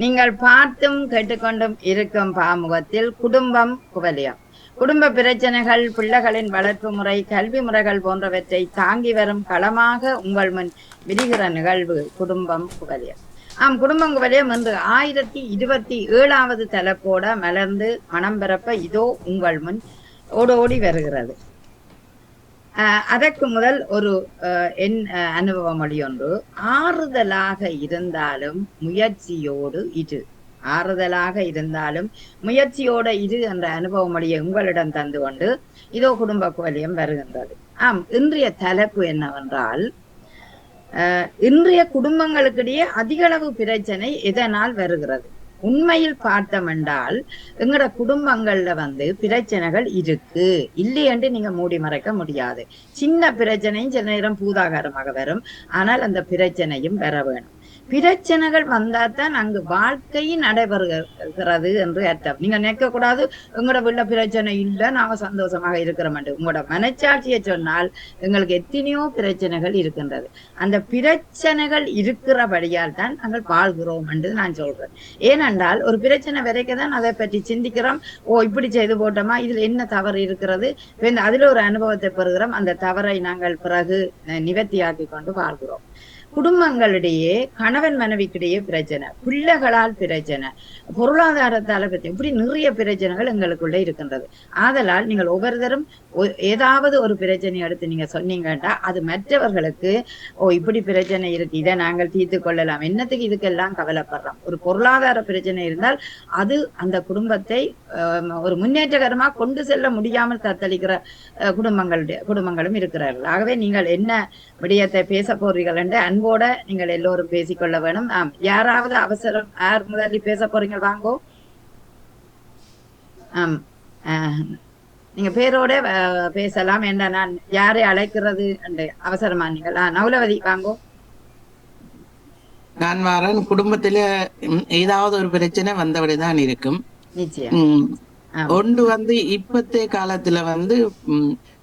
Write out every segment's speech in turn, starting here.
நீங்கள் பார்த்தும் கேட்டுக்கொண்டும் இருக்கும் பாமுகத்தில் குடும்பம் குவலியம். குடும்ப பிரச்சனைகள் பிள்ளைகளின் வளர்ப்பு முறை கல்வி முறைகள் போன்றவற்றை தாங்கி வரும் களமாக உங்கள் முன் விரிகிற நிகழ்வு குடும்பம் குவலியம். ஆம் குடும்பம் குவலியம் என்று ஆயிரத்தி இருபத்தி ஏழாவது தலைப்போட மலர்ந்து மனம் பிறப்ப இதோ உங்கள் முன் ஓடோடி வருகிறது. அதற்கு முதல் ஒரு அஹ், என் அஹ், அனுபவ மொழி ஒன்று ஆறுதலாக இருந்தாலும் முயற்சியோடு இரு. ஆறுதலாக இருந்தாலும் முயற்சியோட இரு என்ற அனுபவ மொழியை உங்களிடம் தந்து கொண்டு இதோ குடும்ப கோலியம் வருகின்றது. ஆம் இன்றைய தலைப்பு என்னவென்றால் இன்றைய குடும்பங்களுக்கிடையே அதிகளவு பிரச்சனை எதனால் வருகிறது? உண்மையில் பார்த்தோம் என்றால் எங்கட குடும்பங்கள்ல வந்து பிரச்சனைகள் இருக்கு. இல்லையென்று நீங்க மூடி மறைக்க முடியாது. சின்ன பிரச்சனையும் சில நேரம் பூதாகாரமாக வரும். ஆனால் அந்த பிரச்சனையும் வர வேணும். பிரச்சனைகள் வந்தாதான் அங்கு வாழ்க்கை நடைபெறுகிறது என்று அர்த்தம். நீங்க நினைக்க கூடாது எங்களோட வீட்டுல பிரச்சனை இல்லை நாங்க சந்தோஷமாக இருக்கிறோம் உங்களோட மனச்சாட்சியை சொன்னால் எங்களுக்கு எத்தனையோ பிரச்சனைகள் இருக்கின்றது. அந்த பிரச்சனைகள் இருக்கிறபடியால் தான் நாங்கள் வாழ்கிறோம் என்று நான் சொல்றேன். ஏனென்றால் ஒரு பிரச்சனை வரைக்கும் தான் அதை பற்றி சிந்திக்கிறோம். ஓ இப்படி செய்து போட்டோமா? இதுல என்ன தவறு இருக்கிறது? அதுல ஒரு அனுபவத்தை பெறுகிறோம். அந்த தவறை நாங்கள் பிறகு அஹ், நிவர்த்தியாக்கி கொண்டு வாழ்கிறோம். குடும்பங்களிடையே கணவன் மனைவிக்கிடையே பிரச்சனை பிள்ளைகளால் பிரச்சனை பொருளாதாரத்தால பிரச்சனை இப்படி நிறைய பிரச்சனைகள் எங்களுக்குள்ள இருக்கின்றது. ஆதலால் நீங்கள் ஒவ்வொருத்தரும் ஒ- ஏதாவது ஒரு பிரச்சனை எடுத்து நீங்க சொன்னீங்கன்னா அது மற்றவர்களுக்கு ஓ இப்படி பிரச்சனை இருக்கு இதை நாங்கள் தீர்த்து கொள்ளலாம் என்னத்துக்கு இதுக்கெல்லாம் கவலைப்படுறோம்? ஒரு பொருளாதார பிரச்சனை இருந்தால் அது அந்த குடும்பத்தை ஒரு முன்னேற்றகரமா கொண்டு செல்ல முடியாமல் தத்தளிக்கிற குடும்பங்களுடைய குடும்பங்களும் இருக்கிறார்கள். ஆகவே நீங்கள் என்ன விடயத்தை பேச போறீர்கள் என்று அன்போட நீங்கள் எல்லோரும் பேசிக்கொள்ள வேணும். ஆம் யாராவது அவசரம் யார் முதலில் பேச போறீங்க வாங்கோ. ஆம் நீங்க பேரோட அஹ், பேசலாம். என்ன நான் யாரை அழைக்கிறது என்று அவசரமா நீங்கள் ஆ, நவுலவதி வாங்கோ. நான் வரேன். குடும்பத்துல ஏதாவது ஒரு பிரச்சனை வந்தபடிதான் இருக்கும். ஒன்று வந்து இப்பத்தே காலத்துல வந்து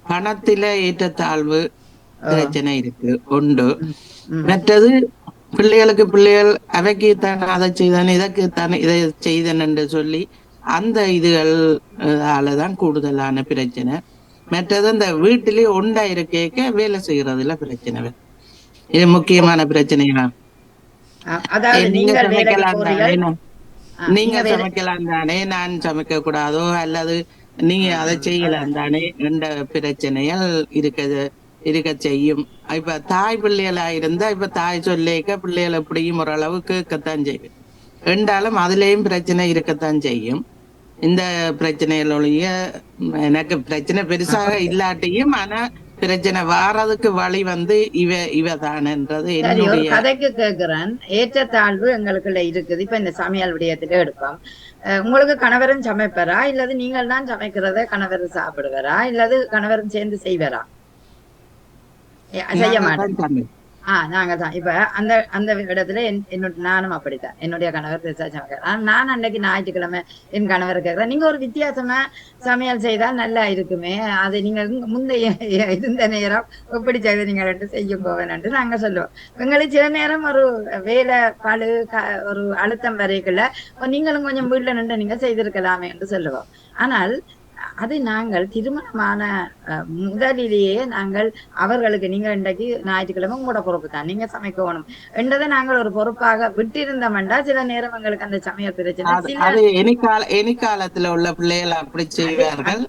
பணத்தில ஏற்றத்தாழ்வு பிரச்சனை இருக்கு. ஒன்று. மற்றது பிள்ளைகளுக்கு பிள்ளைகள் அவைக்கு தான் அதை செய்தான் இதற்கு தானே இதை செய்தன் என்று சொல்லி அந்த இதுகள் தான் கூடுதலான பிரச்சனை. மற்றது இந்த வீட்டிலே ஒண்டா இருக்கேக்க வேலை செய்யறதுல பிரச்சனை. இது முக்கியமான பிரச்சனையா? ஆ, அதாவது நீங்க சமைக்கலாம் தானே நான்- சமைக்க கூடாதோ அல்லது நீங்க அதை செய்யலாம் தானே என்ற பிரச்சனைகள் இருக்குது இருக்க செய்யும். இப்ப தாய் பிள்ளைகளா இருந்தா இப்ப தாய் சொல்லிக்க பிள்ளைகள் எப்படியும் ஓரளவு கேட்கத்தான் செய்யும். ரெண்டாலும் அதுலயும் பிரச்சனை இருக்கத்தான் செய்யும். இந்த பிரச்சனைகளுடைய எனக்கு பிரச்சனை பெருசாக இல்லாட்டியும் ஆனா பிரச்சனை வாரதுக்கு வழி வந்து இவ இவ தானன்றது சரி ஒரு என்னுடைய கதைக்கு கேக்குறேன். ஏற்றத்தாழ்வு எங்களுக்குள்ள இருக்குது. இப்ப இந்த சமையல் விடயத்துல எடுப்போம். உங்களுக்கு கணவரும் சமைப்பரா? இல்லது நீங்கள் தான் சமைக்கிறத கணவர் சாப்பிடுவாரா? இல்லது கணவரும் சேர்ந்து செய்வாரா? செய்ய மாட்டேன். ஆஹ் நாங்க தான் இப்ப அந்த அந்த இடத்துல என்- என்னோட நானும் அப்படித்தான். என்னுடைய கணவர் பெருசா ஆனா நான் அன்னைக்கு ஞாயிற்றுக்கிழமை என் கணவர் கேட்கிறேன். நீங்க ஒரு வித்தியாசமா சமையல் செய்தால் நல்லா இருக்குமே. அது நீங்க முந்தைய இருந்த நேரம் எப்படி செய்தீங்க என்று செய்யும் போவேன் என்று நாங்க சொல்லுவோம். எங்களுக்கு சில நேரம் ஒரு வேலை பழு க- ஒரு அழுத்தம் வரைக்குள்ள நீங்களும் கொஞ்சம் வீட்டுல நின்று நீங்க செய்திருக்கலாமே என்று சொல்லுவோம். ஆனால் அது நாங்கள் திருமணமான முதலிலேயே நாங்கள் அவர்களுக்கு நீங்க இன்றைக்கு ஞாயிற்றுக்கிழமை உங்களோட பொறுப்பு தான். நீங்க சமைக்கணும் என்றதை நாங்கள் ஒரு பொறுப்பாக விட்டிருந்தோம்டா சில நேரம் எங்களுக்கு அந்த சமையல் பிரச்சனை எனிக்காலத்துல உள்ள பிள்ளைகள் அப்படி செய்வார்கள்.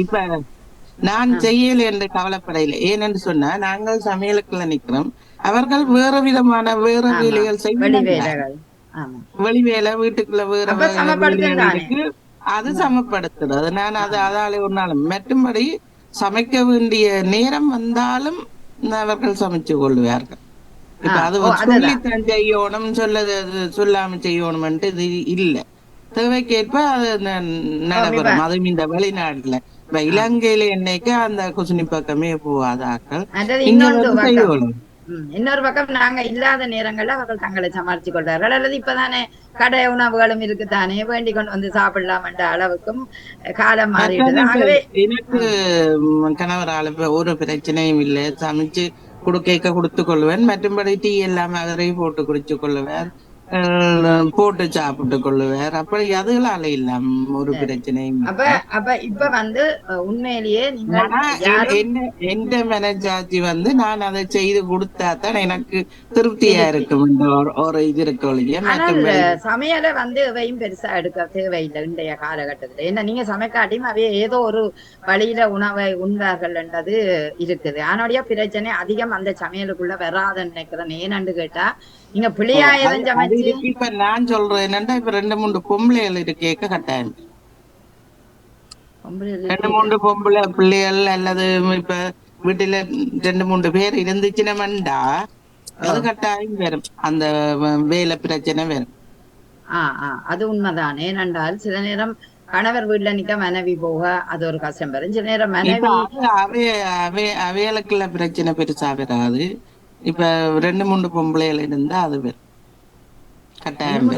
இப்ப நான் செய்யல என்று கவலைப்படையில ஏனென்று சொன்னா நாங்கள் சமையலுக்குள்ள நிக்கிறோம் அவர்கள் வேற விதமான வேற. வேலைகள் வெளி செய்வாங்க வேலைகள் ஆமா. வெளி வேலை வீட்டுக்குள்ள வேற அது சமப்படுத்துறது நான் அது அதாலே நாள் மற்றும்படி சமைக்க வேண்டிய நேரம் வந்தாலும் அவர்கள் சமைச்சு கொள்வார்கள். இப்ப அது. சொல்லித்தான் செய்யணும் சொல்லது சொல்லாம செய்யணும்ன்ட்டு இது இல்ல. தேவைக்கேற்ப அது நடைபெறும். அதுவும் இந்த வெளிநாட்டுல. இப்ப இலங்கையில என்னைக்கு அந்த குசுனி பக்கமே அதாவது இங்க வந்து செய்யணும். இன்னொரு பக்கம் நாங்க இல்லாத நேரங்கள்ல அவர்கள் தங்களை சமாளிச்சு கொள்றார்கள் அல்லது இப்பதானே கடை உணவுகளும் இருக்குதானே வேண்டிக் கொண்டு வந்து சாப்பிடலாம் என்ற அளவுக்கும் காலம் மாறிடுது எனக்கு கணவரால ஒரு பிரச்சனையும் இல்ல. சமைச்சு குடுக்க கொடுத்து கொள்வேன். மற்றும்படி டீ எல்லாம் அவரை போட்டு குடிச்சு கொள்ளுவேன் அஹ், போட்டு சாப்பிட்டு கொள்ளுவார். அப்படி அதுகளால இல்ல. ஒரு பிரச்சனையும் இல்ல. அப்ப அப்ப இப்ப வந்து உண்மையிலேயே என்ன எந்த மனச்சாட்சி வந்து நான் அதை செய்து கொடுத்தா தான் எனக்கு திருப்தியா இருக்கும். ஒரு- இது இருக்கு சமையலை வந்து இவையும் பெருசா எடுக்க தேவையில்லை இன்றைய காலகட்டத்துல. என்ன நீங்க சமைக்காட்டியும் அவைய ஏதோ ஒரு வழியில உணவை உண்பார்கள் என்றது இருக்குது. ஆனோடைய பிரச்சனை அதிகம் அந்த சமையலுக்குள்ள வராதுன்னு நினைக்கிறேன் ஏனென்று கேட்டா நீங்க பிள்ளையா அது- எதுவும் அது சமைச்சு இருக்கு. இப்ப நான் சொல்றேன். என்னன்னா இப்ப ரெண்டு மூணு பொம்பளைகள் இருக்கேக்க கட்டாயம். ரெண்டு மூணு பொம்பளை பிள்ளைகள் அல்லது இப்ப வீட்டுல ரெண்டு மூணு பேர் இருந்துச்சுனமெண்டா அது கட்டாயம் வரும். அந்த வேலை பிரச்சனை வரும். ஆ ஆ அது உண்மைதான். ஏனென்றால் சில நேரம் கணவர் வீட்டுல நிக்க மனைவி போக அது ஒரு கஷ்டம் வரும். சில நேரம் மனைவி அது அவைய அவைய அவைகளுக்குள்ள பிரச்சனை பெருசா வராது. இப்ப ரெண்டு மூணு பொம்பளைகள் இருந்தா அது வரும் கட்டாயம்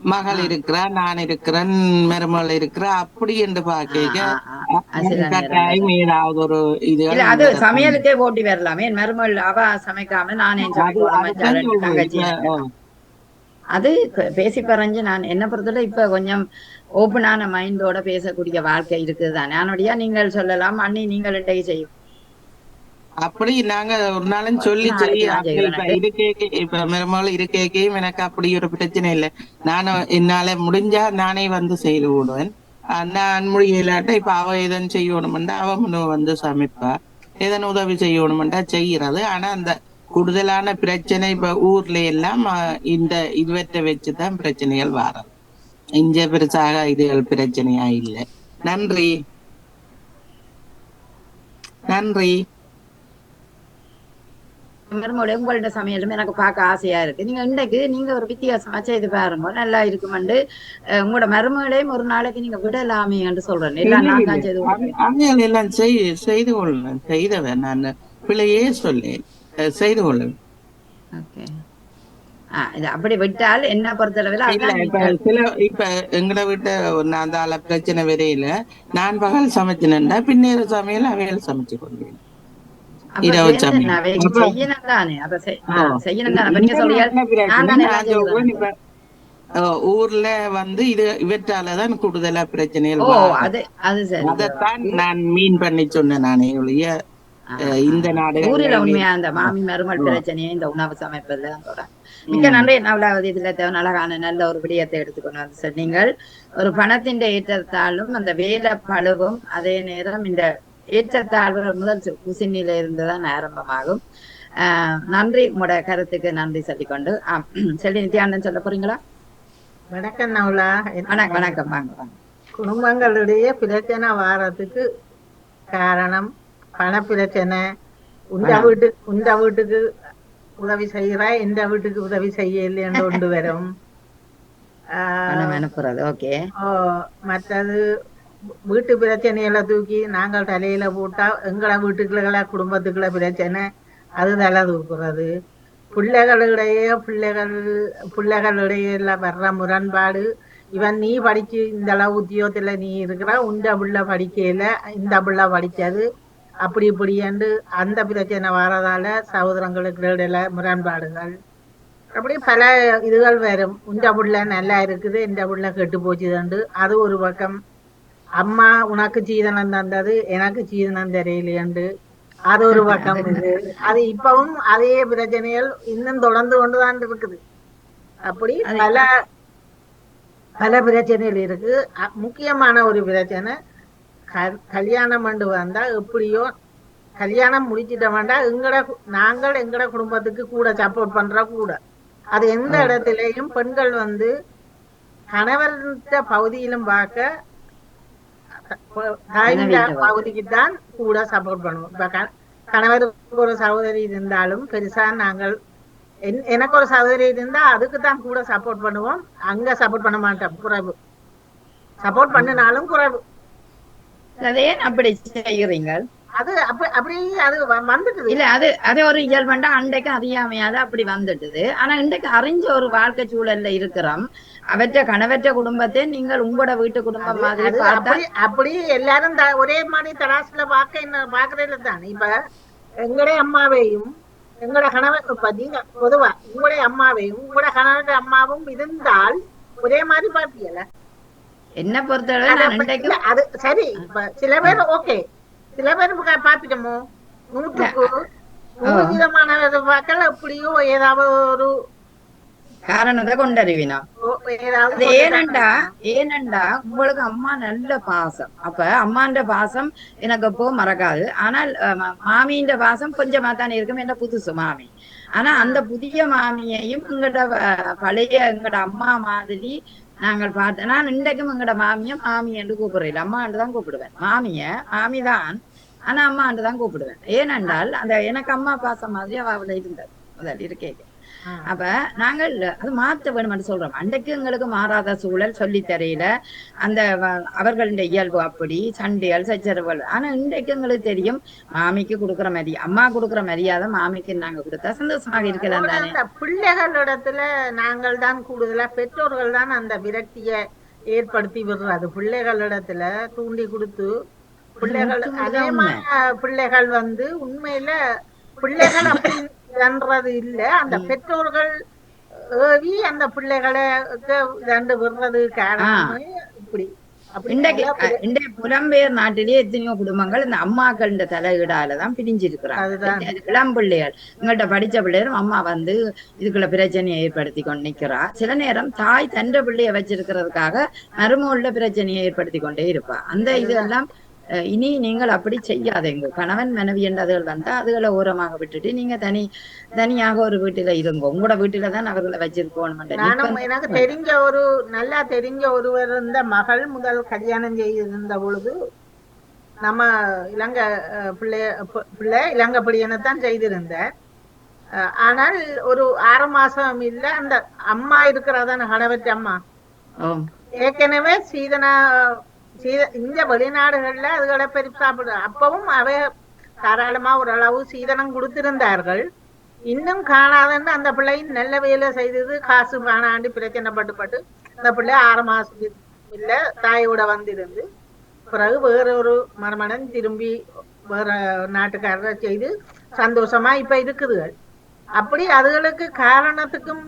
மகள் இருக்கிறா நான் இருக்கிறேன் மருமகள் இருக்கிறா அப்படி என்று பாக்க கட்டாயம் ஏதாவது ஒரு இது அது சமையலுக்கே போட்டி வரலாமே. மருமகள் அவ சமைக்காம நானே அது பேசி பறஞ்சு நான் என்ன பொறுத்தவரை இப்ப கொஞ்சம் ஓப்பனான மைண்டோட பேசக்கூடிய வாழ்க்கை இருக்குது தானே ஆனோடியா நீங்கள் சொல்லலாம் அண்ணி நீங்கள் இன்றைக்கு செய்யும். அப்படி நாங்க ஒரு நாளும் சொல்லி அப்படி செய்வேன் இப்ப மருமகள் இருக்கேக்கையும் எனக்கு அப்படி ஒரு பிரச்சனை இல்லை. நானும் என்னால முடிஞ்சா நானே வந்து செய்து விடுவேன் நான் முடியலாட்ட இப்ப அவ எதன் செய்யணும்டா அவ முன்ன வந்து சமைப்பா. எதன் உதவி செய்யணும்டா செய்யறது. ஆனா அந்த கூடுதலான பிரச்சனை இப்ப ஊர்ல எல்லாம் இந்த இதுவற்றை வச்சுதான் பிரச்சனைகள் வரும் இங்க பெருசாக இதுகள் பிரச்சனையா இல்லை. நன்றி. நன்றி. மருமகள் உங்கள்ட்ட சமையலும் எனக்கு பார்க்க ஆசையா இருக்கு. நீங்க இன்றைக்கு நீங்க ஒரு வித்தியாசமா செய்து பாருங்க. நல்லா இருக்குமெண்டு உங்களோட மருமகளையும் ஒரு நாளைக்கு நீங்க விடலாமே என்று சொல்றேன். எல்லாம் நான் செய்து எல்லாம் செய் செய்து கொள்ளுவேன் செய்தவன் நான். பிள்ளையே சொல்லேன். செய்து கொள்ளுவேன் ஓகே. இது அப்படி விட்டால் என்ன பொறுத்தளவில் சில இப்ப எங்கட வீட்டு நான் தால பிரச்சனை வரையில நான் பகல் சமைச்சினேன்டா பின்னேற சமையல் அவைகள் சமைச்சு அஹ் ஊர்ல வந்து இது இவற்றாலதான் கூடுதலா பிரச்சனைகள் அதைத்தான் நான் மீன் பண்ணி சொன்னேன் நானே இந்த நாடுகள் ஊரில் உண்மையா அந்த மாமி மருமல் பிரச்சனையை? இந்த உணவு சமைப்பதுல தான் சொல்றேன். மிக்க நன்றி. நவலாவது இதுல அழகான நல்ல ஒரு விடயத்தை எடுத்துக்கொண்டு வந்து சொன்னீங்கள் ஒரு பணத்தின் ஏற்றத்தாலும் அந்த வேலை பழுவும் அதே நேரம் இந்த ஏற்றத்தாழ்வுகள் முதல் குசினில இருந்துதான் ஆரம்பமாகும். ஆஹ் நன்றி. உங்களோட கருத்துக்கு நன்றி சொல்லிக்கொண்டு செல்வி நித்யானந்தன் சொல்ல போறீங்களா? வணக்கம் நவுலா. வணக்கம் வணக்கம் வாங்க வாங்க. குடும்பங்களுடைய பிரச்சனை வாரத்துக்கு காரணம் பண பிரச்சனை உண்ட வீட்டு உண்ட வீட்டுக்கு உதவி செய்யறா இந்த வீட்டுக்கு உதவி செய்யலைன்னு கொண்டு வரும். அனுப்புறது மற்றது வீட்டு பிரச்சனைகளை தூக்கி நாங்கள் தலையில போட்டா எங்கள வீட்டுக்குள்ள குடும்பத்துக்குள்ள பிரச்சனை அது தலை தூக்குறது. பிள்ளைகளிடையே பிள்ளைகள் பிள்ளைகளிடையே எல்லாம் வர்ற முரண்பாடு. இவன் நீ படிச்சு இந்த அளவு உத்தியோகத்துல நீ இருக்கிற உண்ட பிள்ளை படிக்கல இந்த பிள்ளை படிச்சது அப்படி இப்படியாண்டு அந்த பிரச்சனை வரதால சகோதரங்களுக்கு இடையில முரண்பாடுகள். அப்படி பல இதுகள் வரும். இந்த புள்ள நல்லா இருக்குது இந்த புள்ள கெட்டு போச்சுதண்டு அது ஒரு பக்கம். அம்மா உனக்கு சீதனம் தந்தது எனக்கு சீதனம் தெரியலையண்டு அது ஒரு பக்கம் இது. அது இப்பவும் அதே பிரச்சனைகள் இன்னும் தொடர்ந்து கொண்டுதான் இருக்குது. அப்படி பல பல பிரச்சனைகள் இருக்கு. முக்கியமான ஒரு பிரச்சனை கல்யாணம் பண்ணி வந்தா எப்படியோ கல்யாணம் முடிச்சிட்ட வேண்டாம் எங்கட நாங்கள் எங்கட குடும்பத்துக்கு கூட சப்போர்ட் பண்ற கூட. அது எந்த இடத்திலையும் பெண்கள் வந்து கணவர்கிட்ட பகுதியிலும் பார்க்க பகுதிக்கு தான் கூட சப்போர்ட் பண்ணுவோம். இப்ப க- கணவருக்கு ஒரு சகோதரி இருந்தாலும் பெருசா நாங்கள் என்- எனக்கு ஒரு சகோதரி இருந்தா அதுக்கு தான் கூட சப்போர்ட் பண்ணுவோம். அங்க சப்போர்ட் பண்ண மாட்டோம். குறைவு. சப்போர்ட் பண்ணினாலும் குறைவு. ஏன் அப்படி செய்யறீங்க அது அப்ப அப்படி அது வ- வந்துட்டுது. இல்ல அது அது ஒரு இயல்பண்டா அன்றைக்கு அறியாமையால அப்படி வந்துட்டுது. ஆனா இன்றைக்கு அறிஞ்ச ஒரு வாழ்க்கை சூழல்ல இருக்கிறோம். அவற்ற கணவற்ற குடும்பத்தை நீங்கள் உங்களோட வீட்டு குடும்பம் மாதிரி அப்படி அப்படி எல்லாரும் த- ஒரே மாதிரி தராசுல பார்க்க என்ன பாக்குறதுல தான். இப்ப எங்களுடைய அம்மாவையும் எங்களோட கணவன் இப்ப நீங்க பொதுவா உங்களுடைய அம்மாவையும் உங்களோட கணவனுடைய அம்மாவும் இருந்தால் ஒரே மாதிரி பாப்பீங்கல்ல என்ன பொறுத்தளவு அது சரி சில பேர் ஓகே. சில பேர் பா- பாப்பிட்டோமோ நூற்றுக்கு நூறு விதமான பார்க்கல எப்படியோ ஏதாவது ஒரு காரணத்தை ஏதாவது அது ஏனண்டா ஏனண்டா உங்களுக்கு அம்மா நல்ல பாசம். அப்ப அம்மாண்ட பாசம் எனக்கு எப்போ மறக்காது. ஆனால் அஹ், மா- மாமியின் பாசம் கொஞ்சமா தானே இருக்கும். என்ன புதுசு மாமி? ஆனா அந்த புதிய மாமியையும் எங்கட பழைய எங்கட அம்மா மாதிரி நாங்கள் பார்த்து நான் இன்றைக்கும் எங்கட மாமிய மாமி என்று கூப்பிடுறேன் அம்மாண்டு தான் கூப்பிடுவேன். மாமிய மாமிதான் ஆனா அம்மாண்டு தான் கூப்பிடுவேன். ஏனென்றால் அந்த எனக்கு அம்மா பாசம் மாதிரி அவ இருந்தது. முதல் இருக்கேன் அப்ப நாங்கள் அது மாற்ற வேணும்னு சொல்றோம். அன்றைக்கு எங்களுக்கு மாறாத சூழல் சொல்லி தரையில அந்த அவர்களுடைய இயல்பு அப்படி சண்டைகள் சச்சரவுகள். ஆனா இன்றைக்கு எங்களுக்கு தெரியும் மாமிக்கு கொடுக்குற மரியாதை அம்மா கொடுக்குற மரியாதை மாமிக்கு நாங்க கொடுத்தா சந்தோஷமாக இருக்கலாம் தானே. பிள்ளைகளிடத்துல நாங்கள் தான் கூடுதலா பெற்றோர்கள் தான் அந்த விரக்திய ஏற்படுத்தி விடுறது. பிள்ளைகளிடத்துல தூண்டி கொடுத்து பிள்ளைகள் அதே மாதிரி பிள்ளைகள் வந்து உண்மையில பிள்ளைகள் அப்படின்றது இல்ல. அந்த பெற்றோர்கள் ஏவி அந்த பிள்ளைகளை ரெண்டு விடுறது காரணமே இப்படி. இன்றைய புலம்பெயர் நாட்டிலேயே எத்தனையோ குடும்பங்கள் இந்த அம்மாக்கள் இந்த தலையீடாலதான் பிரிஞ்சிருக்கிறாங்க. அதுதான். இளம் பிள்ளைகள். எங்கள்கிட்ட படிச்ச பிள்ளைகளும் அம்மா வந்து இதுக்குள்ள பிரச்சனையை ஏற்படுத்தி கொண்டு நிக்கிறா. சில நேரம் தாய் தன்ற பிள்ளைய வச்சிருக்கிறதுக்காக மருமவுள்ள பிரச்சனையை ஏற்படுத்தி கொண்டே இருப்பா. அந்த இதெல்லாம் இனி நீங்கள் அப்படி செய்யாதீங்க கணவன் மனைவி என்றதுகள் வந்தா அதுகளை ஓரமாக விட்டுட்டு நீங்க தனி தனியாக ஒரு வீட்டுல இருங்க. உங்களோட வீட்டுல தான் அவர்களை வச்சிருக்கணும் எனக்கு தெரிஞ்ச ஒரு நல்லா தெரிஞ்ச ஒருவர் இருந்த மகள் முதல் கல்யாணம் செய்திருந்த பொழுது நம்ம இலங்கை பிள்ளை பிள்ளை இலங்கை பிள்ளையனைத்தான் செய்திருந்தேன். அஹ், ஆனால் ஒரு ஆறு மாசம் இல்ல அந்த அம்மா இருக்கிறதான கணவற்ற அம்மா. ஏற்கனவே சீதனா சீத இந்த வெளிநாடுகள்ல அதுகளை பெருசு சாப்பிடு அப்பவும் அவை தாராளமா ஓரளவு சீதனம் கொடுத்திருந்தார்கள். இன்னும் காணாதுன்னு அந்த பிள்ளையும் நல்ல வேலை செய்தது காசு காணாண்டு பிரச்சனைப்பட்டு பட்டு அந்த பிள்ளை ஆறு மாசத்துக்கு இல்ல தாயோட வந்திருந்து. பிறகு வேற ஒரு மறுமணம் திரும்பி வேற நாட்டுக்காரரை செய்து சந்தோஷமா இப்ப இருக்குதுகள். அப்படி அதுகளுக்கு காரணத்துக்கும்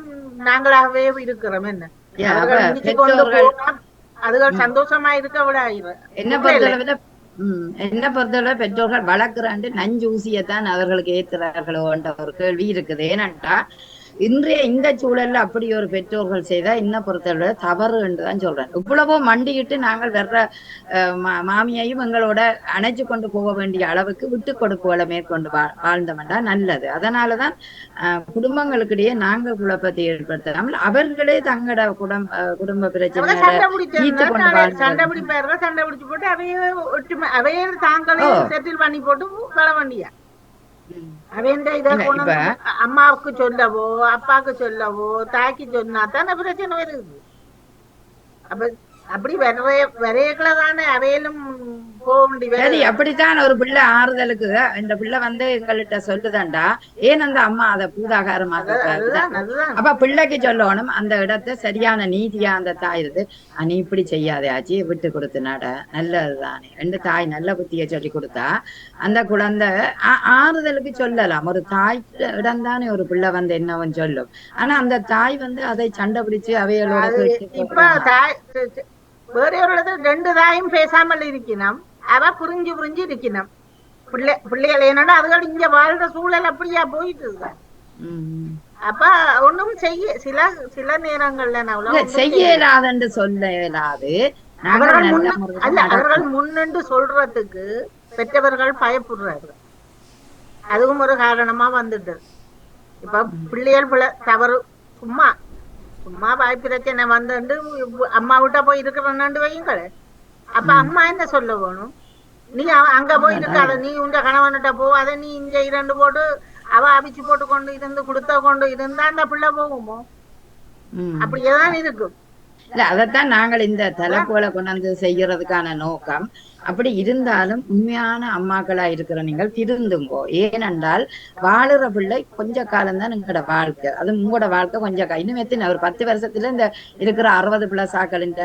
நாங்களாகவே இருக்கிறோம். என்ன? அதுகள் சந்தோஷமா இருக்க விட என்ன பொறுத்தளவுல உம் என்ன பொறுத்தளவு பெற்றோர்கள் வளர்க்குறாண்டு நஞ்சு ஊசியத்தான் அவர்களுக்கு ஏத்துறார்களோ என்ற ஒரு கேள்வி இருக்குது. ஏனென்றா இன்றைய இந்த சூழல்ல அப்படி ஒரு பெற்றோர்கள் செய்தா என்ன பொறுத்தளவு தவறு என்றுதான் சொல்றேன். இவ்வளவோ மண்டிக்கிட்டு நாங்கள் வர்ற மாமியையும் எங்களோட அணைச்சு கொண்டு போக வேண்டிய அளவுக்கு விட்டு கொடுப்புகளை மேற்கொண்டு வா வாழ்ந்தவன்டா நல்லது. அதனாலதான் குடும்பங்களுக்கிடையே நாங்கள் குழப்பத்தை ஏற்படுத்தாமல் அவர்களே தங்களோட குடும்ப குடும்ப பிரச்சனைகளை சண்டை. சண்டை பிடிச்சு போட்டு அவையே ஒற்றுமை அவையே தாங்களே. செட்டில் பண்ணி போட்டு வர வேண்டியா? ம். அவன் இதை கொண்டு அம்மாவுக்கு சொல்லவோ அப்பாவுக்கு சொல்லவோ தாய்க்கு சொன்னா தானே பிரச்சனை வருது அப்ப அப்படி வரைய வரையக்குள்ள தானே வேண்டி சரி. அப்படித்தான் ஒரு பிள்ளை ஆறுதலுக்கு இந்த பிள்ளை வந்து எங்கள்கிட்ட சொல்லுதாண்டா. ஏன் அந்த அம்மா அதை பூதாகாரமாக அப்ப பிள்ளைக்கு சொல்லணும் அந்த இடத்தை சரியான நீதியா அந்த தாய் இருந்து "அ, நீ இப்படி செய்யாதே ஆச்சி விட்டு கொடுத்து நட. நல்லதுதானே. ரெண்டு தாய் நல்ல புத்திய சொல்லி கொடுத்தா அந்த குழந்தை ஆறுதலுக்கு சொல்லலாம். ஒரு தாய் இடம் தானே ஒரு பிள்ளை வந்து என்னவன் சொல்லும். ஆனா அந்த தாய் வந்து அதை சண்டை பிடிச்சு சி- வேற ஒரு ரெண்டு தாயும் பேசாமல் இருக்கணும். அவ புரிஞ்சு புரிஞ்சு இருக்கணும் பிள்ளை பிள்ளைகள் என்னன்னா அதுகள் இங்க வாழ்ற சூழல் அப்படியா போயிட்டு இருக்கு. அப்ப ஒண்ணும் செய்ய சில சில நேரங்கள்ல நான் இல்ல, ஒண்ணும் செய்ய செய்ய- இயலாதுன்னு சொல்ல இயலாது நாங்கள் அவர்கள் நல்ல முன்ன- முறையில அல்ல அவர்கள். முன்னின்று சொல்றதுக்கு பெற்றவர்கள் பயப்படுறார்கள். அதுவும் ஒரு காரணமா வந்துட்டு. இப்ப பிள்ளைகள் பிள்ளை தவறு சும்மா சும்மா வாய் பிரச்சனை வந்துட்டு அம்மா விட்டா போய் இருக்கிறன்னு வையுங்கள் அப்ப அம்மா என்ன சொல்ல வேணும்? நீ அங்க போய் இருக்காத நீ உங்க கணவன்கிட்ட போவாத நீ இங்க இரண்டு போட்டு அவ அவிச்சு போட்டு கொண்டு இருந்து கொடுத்த கொண்டு இருந்தா அந்த பிள்ளை போகுமோ. அப்படியேதான் இருக்கும். இல்ல அதைத்தான் நாங்கள் இந்த தலைப்புகளை கொண்டாந்து செய்யறதுக்கான நோக்கம். அப்படி இருந்தாலும் உண்மையான அம்மாக்களா இருக்கிற நீங்கள் திருந்துங்கோ. ஏனென்றால் வாழுற பிள்ளை கொஞ்ச காலம் தான் எங்களோட வாழ்க்கை. அது உங்களோட வாழ்க்கை கொஞ்ச கா- இன்னும் எத்தனை ஒரு பத்து வருஷத்துல இந்த இருக்கிற அறுபது பிளஸ் ஆக்கள் இந்த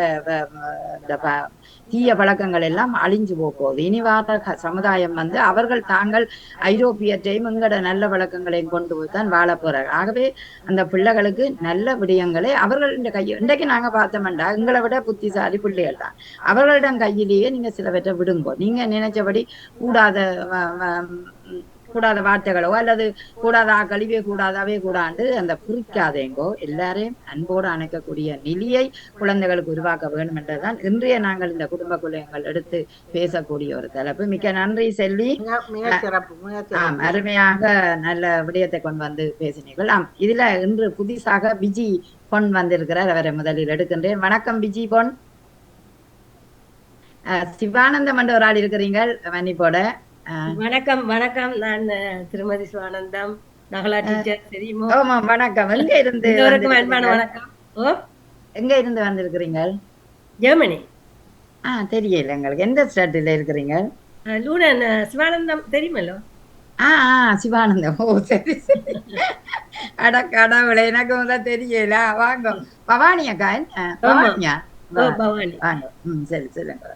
தீய பழக்கங்கள் எல்லாம் அழிஞ்சு போகுது. இனி வார சமுதாயம் வந்து அவர்கள் தாங்கள் ஐரோப்பியத்தையும் எங்கட நல்ல பழக்கங்களையும் கொண்டு போய் தான் வாழ போறாங்க ஆகவே அந்த பிள்ளைகளுக்கு நல்ல விடயங்களை அவர்களின் கையில் இன்றைக்கு நாங்க பார்த்தோம்டா எங்களை விட புத்திசாலி பிள்ளைகள் தான். அவர்களிடம் கையிலேயே நீங்க சிலவற்றை விடுங்கோ. நீங்க நினைச்சபடி கூடாத வ- கூடாத வார்த்தைகளோ அல்லது கூடாத கழிவே கூடாதாவே கூடாண்டு அந்த குறிக்காதேங்கோ எல்லாரையும் அன்போடு அணைக்கக்கூடிய நிலையை குழந்தைகளுக்கு உருவாக்க வேண்டும் என்றுதான் இன்றைய நாங்கள் இந்த குடும்ப குலயங்கள் எடுத்து பேசக்கூடிய ஒரு தலைப்பு. மிக்க நன்றி செல்வி. ஆம் அருமையாக நல்ல விடயத்தை கொண்டு வந்து பேசினீர்கள். ஆம் இதுல இன்று புதிசாக பிஜி பொன் வந்திருக்கிறார். அவரை முதலில் எடுக்கின்றேன். வணக்கம் பிஜி பொன். சிவானந்தம் என்ற ஒரு ஆள் இருக்கிறீங்கள் மன்னிப்போட. வணக்கம் வணக்கம். நான் திருமதி சிவானந்தம். நகலா டீச்சர் தெரியுமோ ஆமாம் வணக்கம். எங்க இருந்து எல்லோருக்கும் அன்பான வந்திருக்கிறீர்கள்? வணக்கம். ஓ? எங்க இருந்து வந்திருக்கிறீங்கள் ஜெர்மனி. ஆ தெரியல எங்களுக்கு. எந்த ஸ்டேட்டில் இருக்கிறீங்க? அஹ், சிவானந்தம் தெரியுமல்லோ ஆ ஆ சிவானந்தம். ஓ சரி சரி. அட கடவுளே எனக்கு முதல்ல தெரியல. வாங்க. பவானி அக்கா என்ன? பவானியா? ஓ பவானி. வாங்க. ம் சரி சொல்லுங்க.